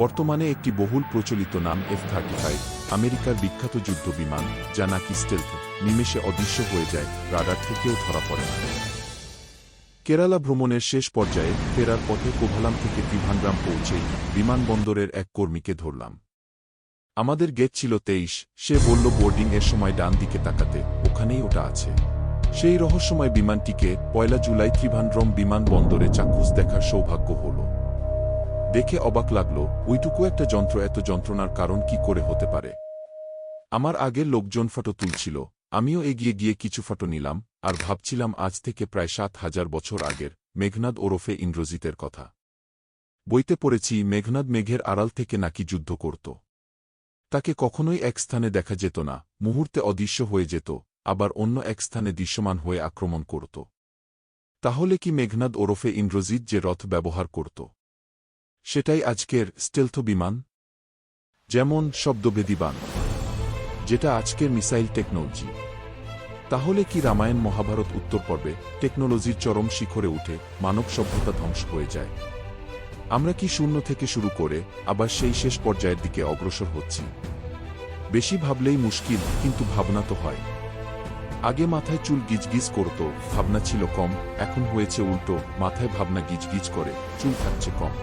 বর্তমানে একটি বহুল প্রচলিত নাম এফ থার্টি ফাইভ আমেরিকার বিখ্যাত যুদ্ধ বিমান, যা নাকি স্টেলথ নিমেষে অদৃশ্য হয়ে যায় রাডার থেকেও ধরা পড়ে না। কেরালা ভ্রমণের শেষ পর্যায়ে ফেরার পথে কোভালাম থেকে ত্রিভান্ড্রাম পৌঁছে বিমানবন্দরের এক কর্মীকে ধরলাম। আমাদের গেট ছিল তেইশ, সে বলল বোর্ডিং এর সময় ডান দিকে তাকাতে, ওখানেই ওটা আছে। সেই রহস্যময় বিমানটিকে পয়লা জুলাই ত্রিভান্ড্রম বিমানবন্দরে চাক্ষুষ দেখার সৌভাগ্য হল। দেখে অবাক লাগল, ওইটুকু একটা যন্ত্র, এত যন্ত্রণার কারণ কি করে হতে পারে? আমার আগের লোকজন ফটো তুলছিল, আমিও এগিয়ে গিয়ে কিছু ফটো নিলাম, আর ভাবছিলাম আজ থেকে প্রায় সাত হাজার বছর আগের মেঘনাদ ওরফে ইন্দ্রজিতের কথা। বইতে পড়েছি, মেঘনাদ মেঘের আড়াল থেকে নাকি যুদ্ধ করত। তাকে কখনোই এক স্থানে দেখা যেত না, মুহূর্তে অদৃশ্য হয়ে যেত, আবার অন্য এক স্থানে দৃশ্যমান হয়ে আক্রমণ করত। তাহলে কি মেঘনাদ ওরফে ইন্দ্রজিৎ যে রথ ব্যবহার করত? সেটাই আজকের স্টেলথ বিমান। যেমন শব্দবেদীবান যেটা আজকের মিসাইল টেকনোলজি। তাহলে কি রামায়ণ মহাভারত উত্তর পর্বে টেকনোলজির চরম শিখরে উঠে মানব সভ্যতা ধ্বংস হয়ে যায়? আমরা কি শূন্য থেকে শুরু করে আবার সেই শেষ পর্যায়ের দিকে অগ্রসর হচ্ছি? বেশি ভাবলেই মুশকিল, কিন্তু ভাবনা তো হয়। আগে মাথায় চুল গিজগিজ করত, ভাবনা ছিল কম, এখন হয়েছে উল্টো, মাথায় ভাবনা গিজগিজ করে, চুল থাকছে কম।